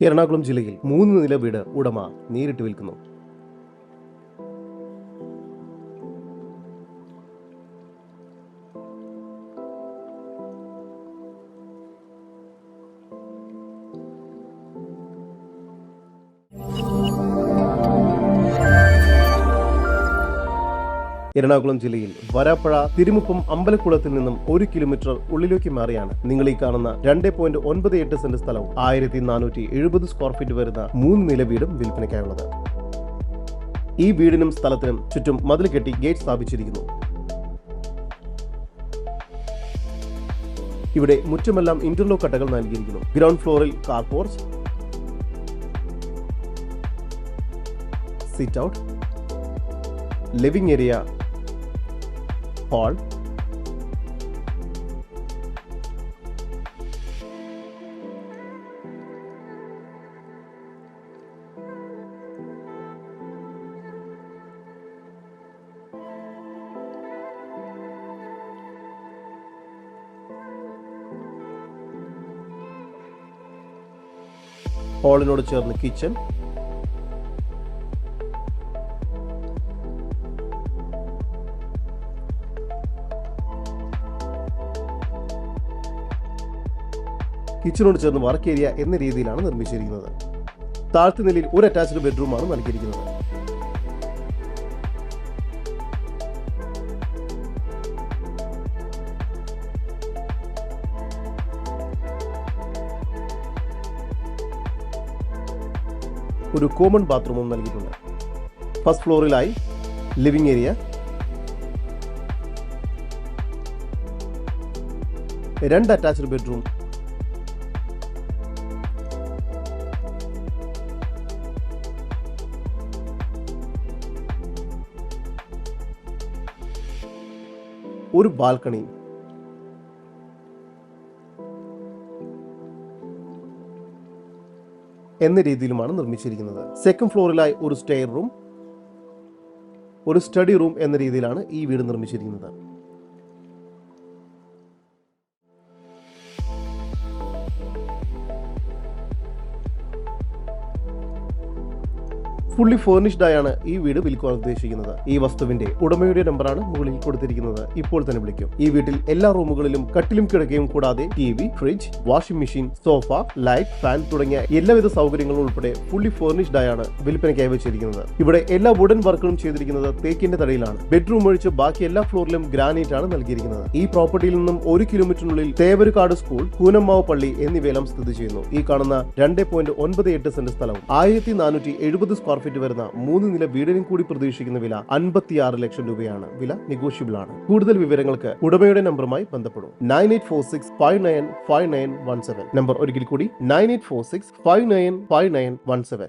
എറണാകുളം ജില്ലയിൽ മൂന്ന് നില വീട് ഉടമ നേരിട്ട് വിൽക്കുന്നു. എറണാകുളം ജില്ലയിൽ വരാപ്പുഴ തിരുമുപ്പം അമ്പലക്കുളത്തിൽ നിന്നും ഒരു കിലോമീറ്റർ ഉള്ളിലേക്ക് മാറിയാണ്. നിങ്ങൾ ഈ കാണുന്ന രണ്ട് പോയിന്റ് ഒൻപത് എട്ട് സെന്റ് സ്ഥലവും ആയിരത്തി നാനൂറ്റി എഴുപത് സ്ക്വയർ ഫീറ്റ് വരുന്ന മൂന്ന് നില വീടും വിൽപ്പനയ്ക്കായുള്ളത്. ഈ വീടിനും സ്ഥലത്തിനും ചുറ്റും മതിൽ കെട്ടി ഗേറ്റ് സ്ഥാപിച്ചിരിക്കുന്നു. ഇവിടെ മുറ്റമെല്ലാം ഇന്റർലോക്ക് കട്ടകൾ നൽകിയിരിക്കുന്നു. ഗ്രൗണ്ട് ഫ്ലോറിൽ car porch. Sit out living area hall ഹോളിനോട് ചേർന്ന് കിച്ചൺ കിച്ചണോട് ചേർന്ന് വർക്ക് ഏരിയ എന്ന രീതിയിലാണ് നിർമ്മിച്ചിരിക്കുന്നത്. താഴത്തെ നിലയിൽ ഒരു അറ്റാച്ച്ഡ് ബെഡ്റൂമാണ് നൽകിയിരിക്കുന്നത്. ഒരു കോമൺ ബാത്റൂമും നൽകിയിട്ടുണ്ട്. ഫസ്റ്റ് ഫ്ലോറിലായി ലിവിംഗ് ഏരിയ രണ്ട് അറ്റാച്ച്ഡ് ബെഡ്റൂം ഒരു ബാൽക്കണി. എന്ന രീതിയിലുമാണ് നിർമ്മിച്ചിരിക്കുന്നത്. സെക്കൻഡ് ഫ്ലോറിലായി ഒരു സ്റ്റെയർ റൂം ഒരു സ്റ്റഡി റൂം എന്ന രീതിയിലാണ് ഈ വീട് നിർമ്മിച്ചിരിക്കുന്നത്. ഫുള്ളി ഫേർണിഷ്ഡ് ആയാണ് ഈ വീട് വിൽക്കുവാൻ ഉദ്ദേശിക്കുന്നത്. ഈ വസ്തുവിന്റെ ഉടമയുടെ നമ്പറാണ് മുകളിൽ കൊടുത്തിരിക്കുന്നത്. ഇപ്പോൾ തന്നെ വിളിക്കും. ഈ വീട്ടിൽ എല്ലാ റൂമുകളിലും കട്ടിലും കിടക്കയും കൂടാതെ T V fridge washing machine sofa light fan തുടങ്ങിയ എല്ലാവിധ സൗകര്യങ്ങളും ഉൾപ്പെടെ ഫുള്ളി ഫേർണിഷ്ഡ് ആയാണ് വിൽപ്പനയ്ക്കായി വെച്ചിരിക്കുന്നത്. ഇവിടെ എല്ലാ വുഡൻ വർക്കുകളും ചെയ്തിരിക്കുന്നത് തേക്കിന്റെ തടയിലാണ്. ബെഡ്റൂം ഒഴിച്ച് ബാക്കി എല്ലാ ഫ്ലോറിലും ഗ്രാനൈറ്റ് ആണ് നൽകിയിരിക്കുന്നത്. ഈ പ്രോപ്പർട്ടിയിൽ നിന്നും ഒരു കിലോമീറ്ററിനുള്ളിൽ തേവരുകാട് സ്കൂൾ കൂനമ്മാവ് പള്ളി എന്നിവയെല്ലാം സ്ഥിതി ചെയ്യുന്നു. ഈ കാണുന്ന രണ്ട് പോയിന്റ് ഒൻപത് എട്ട് സെന്റ് സ്ഥലവും ആയിരത്തി നാനൂറ്റി എഴുപത് സ്ക്വയർ ഫീറ്റ് വരുന്ന മൂന്ന് നില വീടിനും കൂടി പ്രതീക്ഷിക്കുന്ന വില അൻപത്തിയാറ് ലക്ഷം രൂപയാണ്. വില നെഗോഷ്യബിൾ ആണ്. കൂടുതൽ വിവരങ്ങൾക്ക് ഉടമയുടെ നമ്പറുമായി ബന്ധപ്പെടും. Nine eight four six five nine five nine one seven number ഒരിക്കൽ കൂടി. Nine eight four six five nine five nine one seven